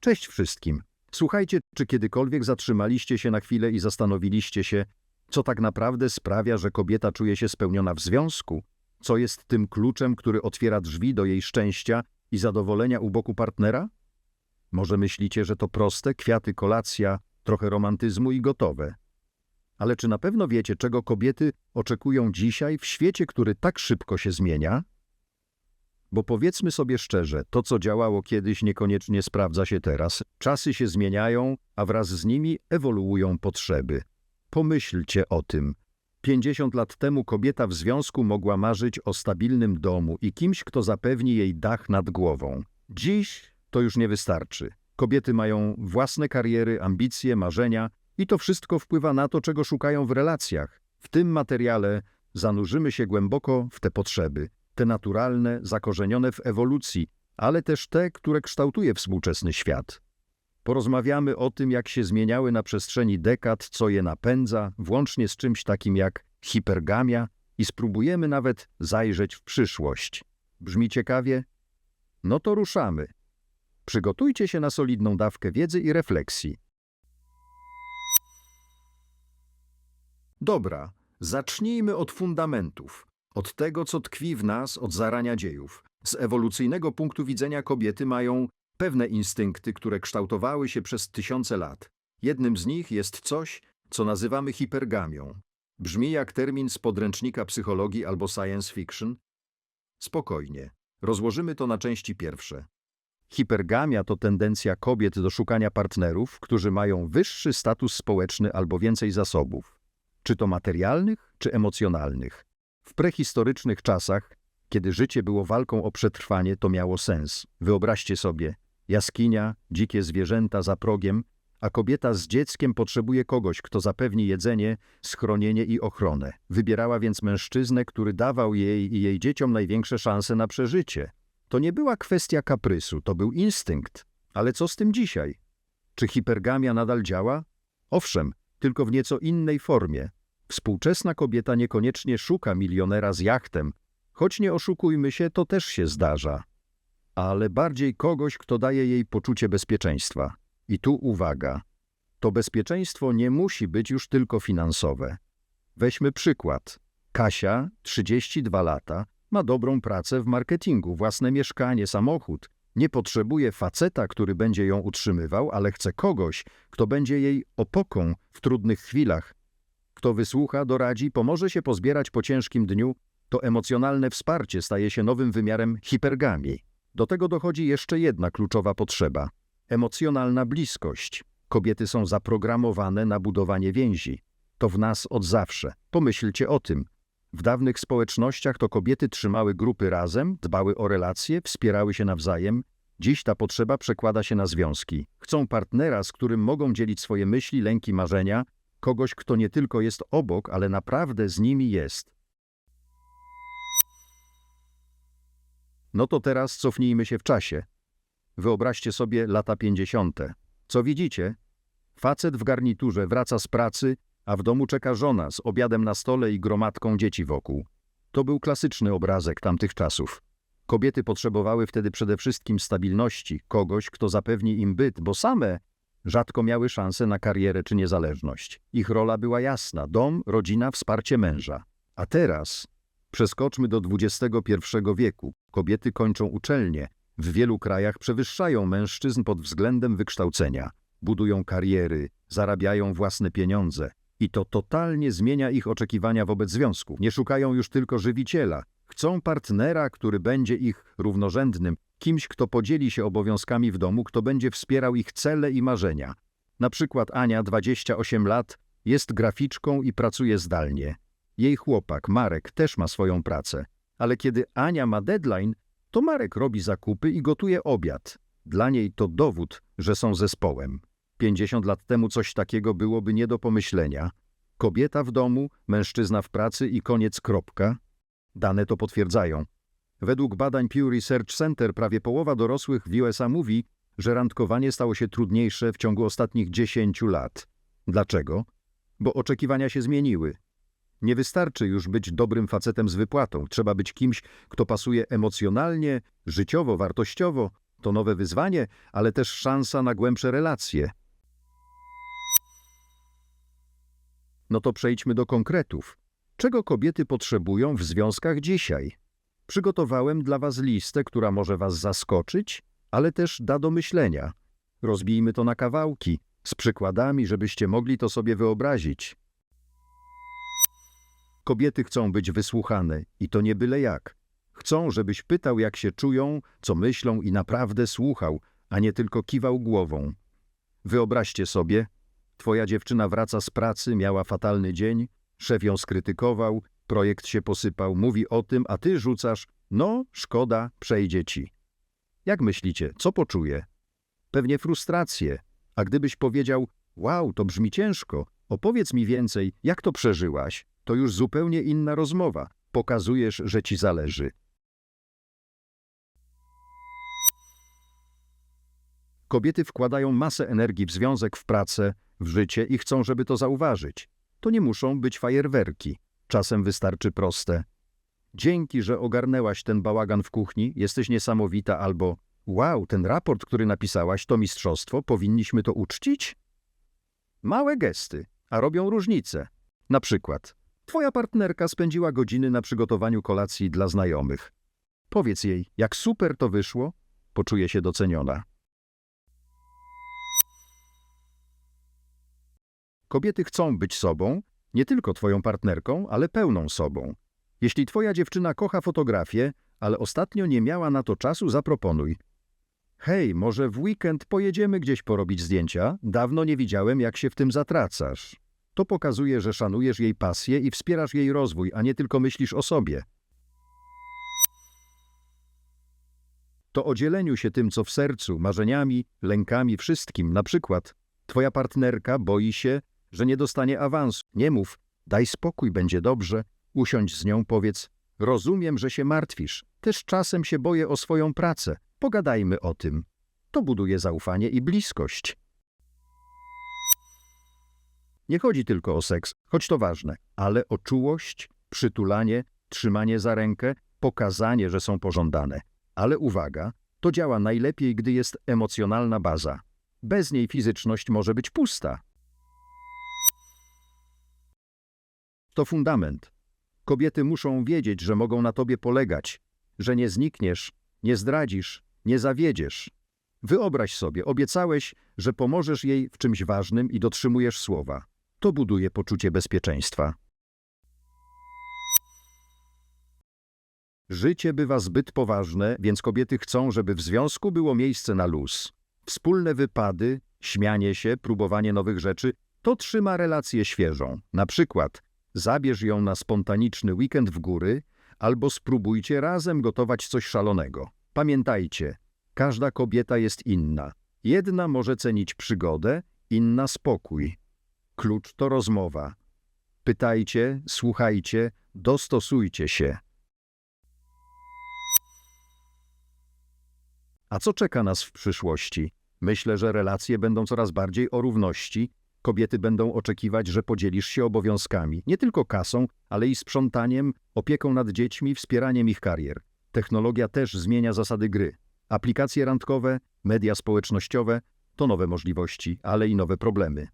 Cześć wszystkim. Słuchajcie, czy kiedykolwiek zatrzymaliście się na chwilę i zastanowiliście się, co tak naprawdę sprawia, że kobieta czuje się spełniona w związku? Co jest tym kluczem, który otwiera drzwi do jej szczęścia i zadowolenia u boku partnera? Może myślicie, że to proste, kwiaty, kolacja, trochę romantyzmu i gotowe. Ale czy na pewno wiecie, czego kobiety oczekują dzisiaj w świecie, który tak szybko się zmienia? Bo powiedzmy sobie szczerze, to co działało kiedyś niekoniecznie sprawdza się teraz. Czasy się zmieniają, a wraz z nimi ewoluują potrzeby. Pomyślcie o tym. 50 lat temu kobieta w związku mogła marzyć o stabilnym domu i kimś, kto zapewni jej dach nad głową. Dziś to już nie wystarczy. Kobiety mają własne kariery, ambicje, marzenia i to wszystko wpływa na to, czego szukają w relacjach. W tym materiale zanurzymy się głęboko w te potrzeby, te naturalne, zakorzenione w ewolucji, ale też te, które kształtuje współczesny świat. Porozmawiamy o tym, jak się zmieniały na przestrzeni dekad, co je napędza, włącznie z czymś takim jak hipergamia i spróbujemy nawet zajrzeć w przyszłość. Brzmi ciekawie? No to ruszamy. Przygotujcie się na solidną dawkę wiedzy i refleksji. Dobra, zacznijmy od fundamentów, od tego, co tkwi w nas od zarania dziejów. Z ewolucyjnego punktu widzenia kobiety mają pewne instynkty, które kształtowały się przez tysiące lat. Jednym z nich jest coś, co nazywamy hipergamią. Brzmi jak termin z podręcznika psychologii albo science fiction. Spokojnie, rozłożymy to na części pierwsze. Hipergamia to tendencja kobiet do szukania partnerów, którzy mają wyższy status społeczny albo więcej zasobów, czy to materialnych, czy emocjonalnych. W prehistorycznych czasach, kiedy życie było walką o przetrwanie, to miało sens. Wyobraźcie sobie, jaskinia, dzikie zwierzęta za progiem, a kobieta z dzieckiem potrzebuje kogoś, kto zapewni jedzenie, schronienie i ochronę. Wybierała więc mężczyznę, który dawał jej i jej dzieciom największe szanse na przeżycie. To nie była kwestia kaprysu, to był instynkt. Ale co z tym dzisiaj? Czy hipergamia nadal działa? Owszem, tylko w nieco innej formie. Współczesna kobieta niekoniecznie szuka milionera z jachtem, choć nie oszukujmy się, to też się zdarza. Ale bardziej kogoś, kto daje jej poczucie bezpieczeństwa. I tu uwaga. To bezpieczeństwo nie musi być już tylko finansowe. Weźmy przykład. Kasia, 32 lata, ma dobrą pracę w marketingu, własne mieszkanie, samochód. Nie potrzebuje faceta, który będzie ją utrzymywał, ale chce kogoś, kto będzie jej opoką w trudnych chwilach. Kto wysłucha, doradzi, pomoże się pozbierać po ciężkim dniu, to emocjonalne wsparcie staje się nowym wymiarem hipergamii. Do tego dochodzi jeszcze jedna kluczowa potrzeba emocjonalna bliskość. Kobiety są zaprogramowane na budowanie więzi. To w nas od zawsze. Pomyślcie o tym. W dawnych społecznościach to kobiety trzymały grupy razem, dbały o relacje, wspierały się nawzajem. Dziś ta potrzeba przekłada się na związki. Chcą partnera, z którym mogą dzielić swoje myśli, lęki, marzenia, kogoś, kto nie tylko jest obok, ale naprawdę z nimi jest. No to teraz cofnijmy się w czasie. Wyobraźcie sobie lata 50. Co widzicie? Facet w garniturze wraca z pracy, a w domu czeka żona z obiadem na stole i gromadką dzieci wokół. To był klasyczny obrazek tamtych czasów. Kobiety potrzebowały wtedy przede wszystkim stabilności, kogoś, kto zapewni im byt, bo same rzadko miały szansę na karierę czy niezależność. Ich rola była jasna: dom, rodzina, wsparcie męża. A teraz przeskoczmy do XXI wieku. Kobiety kończą uczelnie, w wielu krajach przewyższają mężczyzn pod względem wykształcenia, budują kariery, zarabiają własne pieniądze. I to totalnie zmienia ich oczekiwania wobec związków. Nie szukają już tylko żywiciela, chcą partnera, który będzie ich równorzędnym, kimś, kto podzieli się obowiązkami w domu, kto będzie wspierał ich cele i marzenia. Na przykład Ania, 28 lat, jest graficzką i pracuje zdalnie. Jej chłopak, Marek, też ma swoją pracę. Ale kiedy Ania ma deadline, to Marek robi zakupy i gotuje obiad. Dla niej to dowód, że są zespołem. 50 lat temu coś takiego byłoby nie do pomyślenia. Kobieta w domu, mężczyzna w pracy i koniec kropka. Dane to potwierdzają. Według badań Pew Research Center prawie połowa dorosłych w USA mówi, że randkowanie stało się trudniejsze w ciągu ostatnich 10 lat. Dlaczego? Bo oczekiwania się zmieniły. Nie wystarczy już być dobrym facetem z wypłatą. Trzeba być kimś, kto pasuje emocjonalnie, życiowo, wartościowo. To nowe wyzwanie, ale też szansa na głębsze relacje. No to przejdźmy do konkretów. Czego kobiety potrzebują w związkach dzisiaj? Przygotowałem dla Was listę, która może Was zaskoczyć, ale też da do myślenia. Rozbijmy to na kawałki, z przykładami, żebyście mogli to sobie wyobrazić. Kobiety chcą być wysłuchane i to nie byle jak. Chcą, żebyś pytał, jak się czują, co myślą i naprawdę słuchał, a nie tylko kiwał głową. Wyobraźcie sobie, twoja dziewczyna wraca z pracy, miała fatalny dzień, szef ją skrytykował, projekt się posypał, mówi o tym, a ty rzucasz, no, szkoda, przejdzie ci. Jak myślicie, co poczuje? Pewnie frustrację, a gdybyś powiedział, wow, to brzmi ciężko, opowiedz mi więcej, jak to przeżyłaś, to już zupełnie inna rozmowa, pokazujesz, że ci zależy. Kobiety wkładają masę energii w związek, w pracę, w życie i chcą, żeby to zauważyć. To nie muszą być fajerwerki. Czasem wystarczy proste. Dzięki, że ogarnęłaś ten bałagan w kuchni, jesteś niesamowita albo wow, ten raport, który napisałaś, to mistrzostwo, powinniśmy to uczcić? Małe gesty, a robią różnicę. Na przykład, twoja partnerka spędziła godziny na przygotowaniu kolacji dla znajomych. Powiedz jej, jak super to wyszło, poczuje się doceniona. Kobiety chcą być sobą, nie tylko twoją partnerką, ale pełną sobą. Jeśli twoja dziewczyna kocha fotografię, ale ostatnio nie miała na to czasu, zaproponuj. Hej, może w weekend pojedziemy gdzieś porobić zdjęcia? Dawno nie widziałem, jak się w tym zatracasz. To pokazuje, że szanujesz jej pasję i wspierasz jej rozwój, a nie tylko myślisz o sobie. To o dzieleniu się tym, co w sercu, marzeniami, lękami, wszystkim. Na przykład, twoja partnerka boi się, że nie dostanie awansu. Nie mów, daj spokój, będzie dobrze. Usiądź z nią, powiedz, rozumiem, że się martwisz. Też czasem się boję o swoją pracę. Pogadajmy o tym. To buduje zaufanie i bliskość. Nie chodzi tylko o seks, choć to ważne, ale o czułość, przytulanie, trzymanie za rękę, pokazanie, że są pożądane. Ale uwaga, to działa najlepiej, gdy jest emocjonalna baza. Bez niej fizyczność może być pusta. To fundament. Kobiety muszą wiedzieć, że mogą na tobie polegać, że nie znikniesz, nie zdradzisz, nie zawiedziesz. Wyobraź sobie, obiecałeś, że pomożesz jej w czymś ważnym i dotrzymujesz słowa. To buduje poczucie bezpieczeństwa. Życie bywa zbyt poważne, więc kobiety chcą, żeby w związku było miejsce na luz. Wspólne wypady, śmianie się, próbowanie nowych rzeczy to trzyma relację świeżą. Na przykład zabierz ją na spontaniczny weekend w góry albo spróbujcie razem gotować coś szalonego. Pamiętajcie, każda kobieta jest inna. Jedna może cenić przygodę, inna spokój. Klucz to rozmowa. Pytajcie, słuchajcie, dostosujcie się. A co czeka nas w przyszłości? Myślę, że relacje będą coraz bardziej o równości. Kobiety będą oczekiwać, że podzielisz się obowiązkami, nie tylko kasą, ale i sprzątaniem, opieką nad dziećmi, wspieraniem ich karier. Technologia też zmienia zasady gry. Aplikacje randkowe, media społecznościowe to nowe możliwości, ale i nowe problemy.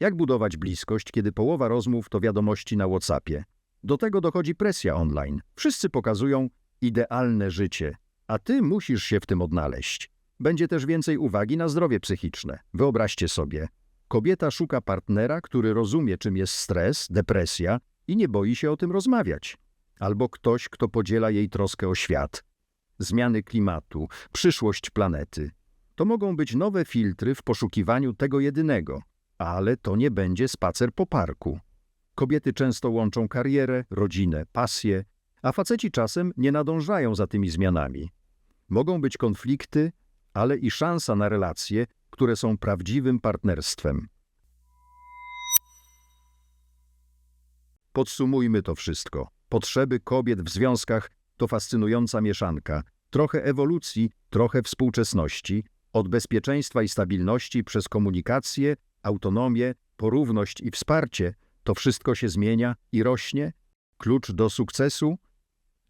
Jak budować bliskość, kiedy połowa rozmów to wiadomości na WhatsAppie? Do tego dochodzi presja online. Wszyscy pokazują idealne życie, a ty musisz się w tym odnaleźć. Będzie też więcej uwagi na zdrowie psychiczne. Wyobraźcie sobie, kobieta szuka partnera, który rozumie, czym jest stres, depresja i nie boi się o tym rozmawiać. Albo ktoś, kto podziela jej troskę o świat. Zmiany klimatu, przyszłość planety. To mogą być nowe filtry w poszukiwaniu tego jedynego, ale to nie będzie spacer po parku. Kobiety często łączą karierę, rodzinę, pasję, a faceci czasem nie nadążają za tymi zmianami. Mogą być konflikty, ale i szansa na relacje, które są prawdziwym partnerstwem. Podsumujmy to wszystko. Potrzeby kobiet w związkach to fascynująca mieszanka. Trochę ewolucji, trochę współczesności, od bezpieczeństwa i stabilności przez komunikację, autonomię, porówność i wsparcie, to wszystko się zmienia i rośnie. Klucz do sukcesu?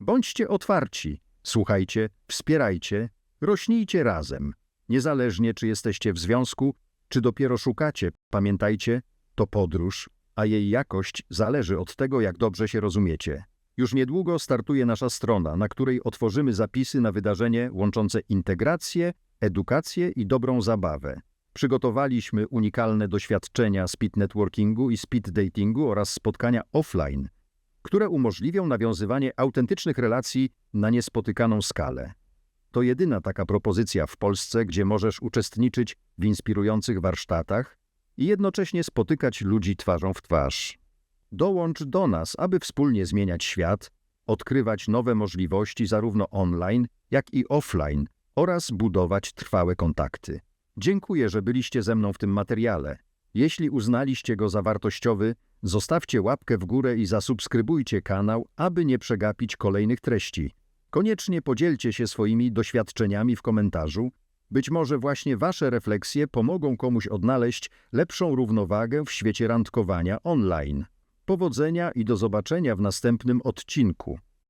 Bądźcie otwarci, słuchajcie, wspierajcie Rośnijcie razem. Niezależnie, czy jesteście w związku, czy dopiero szukacie, pamiętajcie, to podróż, a jej jakość zależy od tego, jak dobrze się rozumiecie. Już niedługo startuje nasza strona, na której otworzymy zapisy na wydarzenie łączące integrację, edukację i dobrą zabawę. Przygotowaliśmy unikalne doświadczenia speed networkingu i speed datingu oraz spotkania offline, które umożliwią nawiązywanie autentycznych relacji na niespotykaną skalę. To jedyna taka propozycja w Polsce, gdzie możesz uczestniczyć w inspirujących warsztatach i jednocześnie spotykać ludzi twarzą w twarz. Dołącz do nas, aby wspólnie zmieniać świat, odkrywać nowe możliwości zarówno online, jak i offline oraz budować trwałe kontakty. Dziękuję, że byliście ze mną w tym materiale. Jeśli uznaliście go za wartościowy, zostawcie łapkę w górę i zasubskrybujcie kanał, aby nie przegapić kolejnych treści. Koniecznie podzielcie się swoimi doświadczeniami w komentarzu. Być może właśnie Wasze refleksje pomogą komuś odnaleźć lepszą równowagę w świecie randkowania online. Powodzenia i do zobaczenia w następnym odcinku.